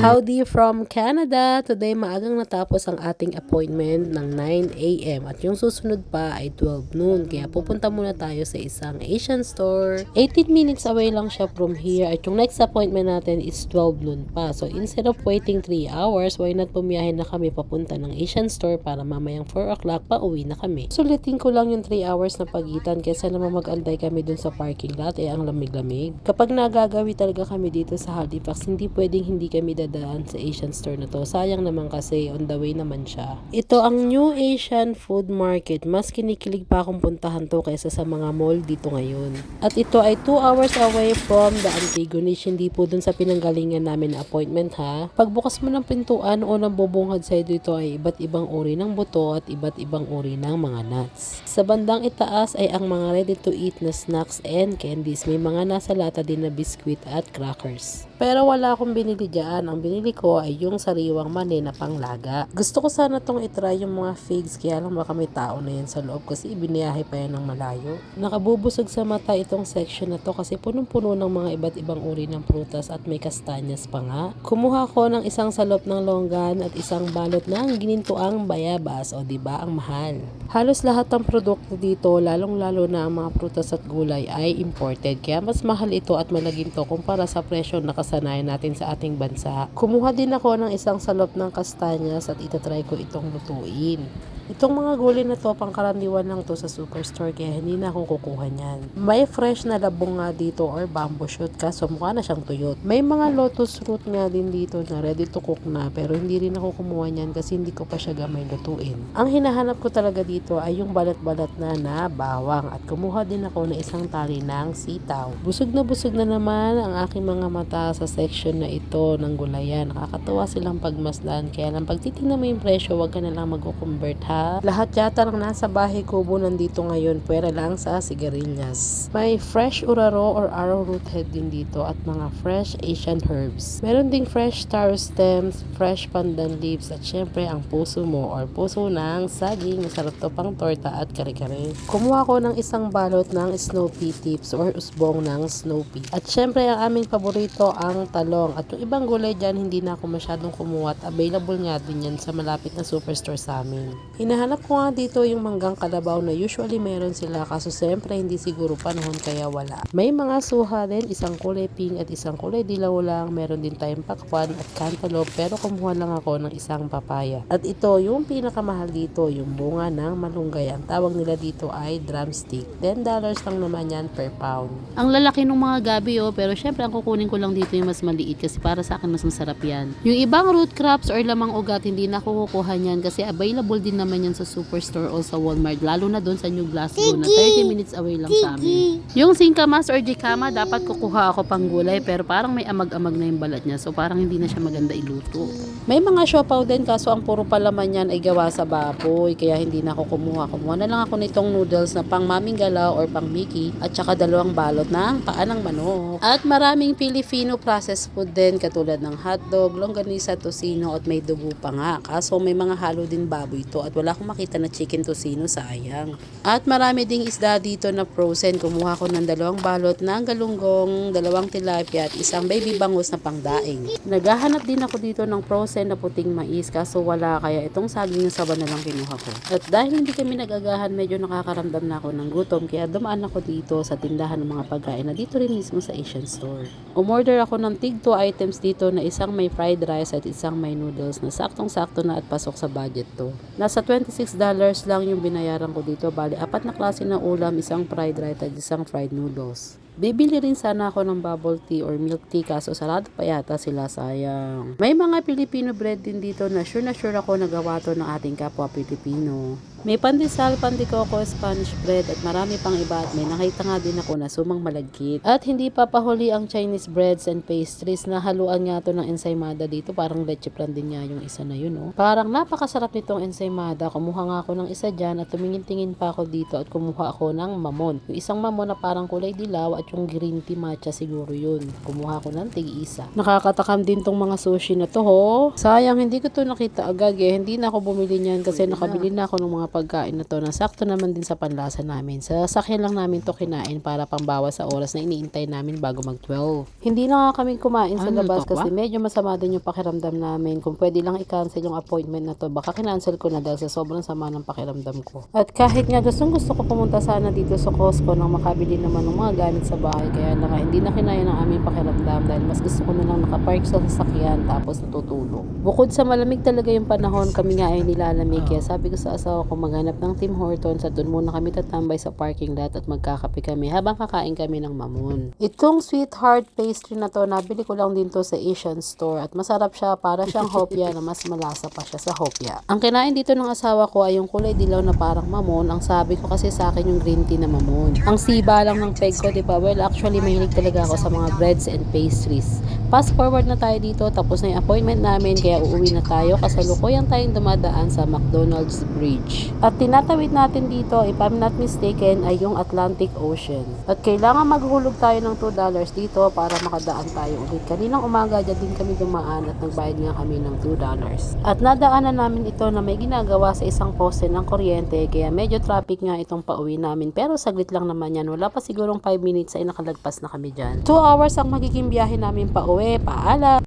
Howdy from Canada! Today maagang natapos ang ating appointment ng 9 a.m. at yung susunod pa ay 12 noon. Kaya pupunta muna tayo sa isang Asian store. 18 minutes away lang siya from here at yung next appointment natin is 12 noon pa. So instead of waiting 3 hours, why not pumiyahin na kami papunta ng Asian store para mamayang 4 o'clock pa uwi na kami. Sulitin ko lang yung 3 hours na pagitan kesa naman mag-antay kami dun sa parking lot eh ang lamig-lamig. Kapag nagagawi talaga kami dito sa Halifax, hindi pwedeng hindi kami dadaan sa Asian store na to. Sayang naman kasi on the way naman siya. Ito ang New Asian Food Market. Mas kinikilig pa akong puntahan to kaysa sa mga mall dito ngayon. At ito ay 2 hours away from the Antigonish. Hindi po dun sa pinanggalingan namin na appointment ha. Pagbukas mo ng pintuan o nang bubungad sa dito ay iba't ibang uri ng buto at iba't ibang uri ng mga nuts. Sa bandang itaas ay ang mga ready to eat na snacks and candies. May mga nasa lata din na biskwit at crackers. Pero wala akong binili dyan. Ang binili ko ay yung sariwang mani na panglaga. Gusto ko sana tong itry yung mga figs kaya lang baka may tao na yan sa loob kasi ibiniyahe pa yan ng malayo. Nakabubusog sa mata itong section na to kasi punong-puno ng mga iba't ibang uri ng prutas at may kastanyas pa nga. Kumuha ko ng isang salop ng longgan at isang balot ng ginintuang bayabas o di ba ang mahal. Halos lahat ng produkto dito, lalong-lalo na ang mga prutas at gulay ay imported. Kaya mas mahal ito at malagim to kumpara sa presyo na kasanayan natin sa ating bansa. Kumuha din ako ng isang salop ng kastanyas at itatry ko itong lutuin. Itong mga gulay na to, pangkaraniwan lang to sa superstore kaya hindi na ako kukuha niyan. May fresh na labong nga dito or bamboo shoot kaso mukha na siyang tuyot. May mga lotus root nga din dito na ready to cook na pero hindi rin ako kumuha niyan kasi hindi ko pa siya gamay lutuin. Ang hinahanap ko talaga dito ay yung balat-balat na na bawang at kumuha din ako ng isang tali ng sitaw. Busog na busog na naman ang aking mga mata sa section na ito ng gulayan. Nakakatuwa silang pagmasdan kaya lang pag titingnan mo yung presyo wag ka na lang mag-convert ha lahat yata ng nasa bahay kubo nandito ngayon, pwera lang sa sigarilyas. May fresh uraro or arrowroot head din dito at mga fresh Asian herbs. Meron ding fresh taro stems, fresh pandan leaves at syempre ang puso mo or puso ng saging. Masarap to pang torta at kare-kare. Kumuha ko ng isang balot ng snow pea tips or usbong ng snow pea. At syempre ang aming paborito ang talong. At yung ibang gulay dyan, hindi na ako masyadong kumuha at available nga din yan sa malapit na superstore sa amin. Hinahanap ko nga dito yung manggang kalabaw na usually meron sila kaso siyempre hindi siguro panahon kaya wala. May mga suha din, isang kulay pink at isang kulay dilaw lang. Meron din tayong pakwan at cantaloupe pero kumuha lang ako ng isang papaya. At ito yung pinakamahal dito, yung bunga ng malunggay. Ang tawag nila dito ay drumstick. $10 lang naman yan per pound. Ang lalaki ng mga gabi oh, pero syempre ang kukunin ko lang dito yung mas maliit kasi para sa akin mas masarap yan. Yung ibang root crops or lamang ugat, hindi na kukuha niyan kasi available din naman yan sa superstore o sa Walmart, lalo na doon sa New Glasgow na 30 minutes away lang sa amin. Yung singkamas or jikama, dapat kukuha ako pang gulay pero parang may amag-amag na yung balat niya so parang hindi na siya maganda iluto. May mga siopaw din kaso ang puro palaman yan ay gawa sa baboy kaya hindi na ako kumuha. Kumuha na lang ako nitong noodles na pang maming galaw or pang Mickey at saka dalawang balot ng paa ng manok. At maraming Filipino processed food din katulad ng hotdog, longganisa, tocino at may dugo pa nga. Kaso may mga halo din baboy to at wala akong makita na chicken tocino sayang. At marami ding isda dito na frozen. Kumuha ko ng dalawang balot ng galunggong, dalawang tilapia at isang baby bangus na pangdaing. Naghahanap din ako dito ng frozen na puting mais kaso wala kaya itong saging na saba na lang kinuha ko. At dahil hindi kami nagagahan medyo nakakaramdam na ako ng gutom kaya dumaan ako dito sa tindahan ng mga pagkain na dito rin mismo sa Asian store. Umorder ako ng tig 2 items dito na isang may fried rice at isang may noodles na saktong-sakto na at pasok sa budget to. Nasa $26 lang yung binayaran ko dito. Bali, apat na klase ng ulam, isang fried rice at isang fried noodles. Bibili rin sana ako ng bubble tea or milk tea kaso sarado pa yata sila sayang. May mga Filipino bread din dito na sure na sure ako nagawa to ng ating kapwa Pilipino. May pandesal, pandikoko, Spanish bread at marami pang iba at may nakita nga din ako na sumang malagkit. At hindi papahuli ang Chinese breads and pastries na haluan nga to ng ensaymada dito. Parang leche plan din nga yung isa na yun oh. Parang napakasarap nitong ensaymada. Kumuha nga ako ng isa dyan at tumingin-tingin pa ako dito at kumuha ako ng mamon. Yung isang mamon na parang kulay dilaw at yung green tea matcha siguro yun. Kumuha ko ng tig-isa. Nakakatakam din tong mga sushi na to ho. Sayang, hindi ko to nakita agad eh. Hindi na ako bumili niyan kasi nakabili na ako ng mga pagkain na to na sakto naman din sa panlasa namin. Sa sakyan lang namin to kinain para pambawas sa oras na iniintay namin bago mag-12. Hindi na nga kami kumain sa Ano labas kasi medyo masama din yung pakiramdam namin. Kung pwede lang i-cancel yung appointment na to, baka kinancel ko na dahil sa sobrang sama ng pakiramdam ko. At kahit nga gustong gusto ko pumunta sana dito sa Costco nang makabili naman ng mga gamit sa bahay, kaya nga hindi na kinaya ng aming pakiramdam dahil mas gusto ko na lang nakapark sa sasakyan tapos natutulog. Bukod sa malamig talaga yung panahon, kami nga ay nilalamig. Kaya sabi ko sa asawa ko maghanap ng Tim Hortons at doon muna kami tatambay sa parking lot at magkakape kami habang kakain kami ng mamon. Itong sweetheart pastry na to, nabili ko lang din to sa Asian store at masarap siya para siyang hopya na mas malasa pa siya sa hopya. Ang kinain dito ng asawa ko ay yung kulay dilaw na parang mamon. Ang sabi ko kasi sa akin yung green tea na mamon. Ang siba lang ng peg ko, di ba? Well, actually, mahilig talaga ako sa mga breads and pastries. Fast forward na tayo dito, tapos na yung appointment namin, kaya uuwi na tayo. Kasalukuyan tayong dumadaan sa McDonald's Bridge. At tinatawid natin dito, if I'm not mistaken, ay yung Atlantic Ocean. At kailangan maghulog tayo ng $2 dito para makadaan tayo ulit. Kaninang umaga, dyan din kami dumaan at nagbayad nga kami ng $2. At nadaanan namin ito na may ginagawa sa isang poste ng kuryente, kaya medyo traffic nga itong pauwi namin. Pero saglit lang naman yan, wala pa sigurong 5 minutes ay nakalagpas na kami dyan. 2 hours ang magiging biyahe namin pauwi, paalam!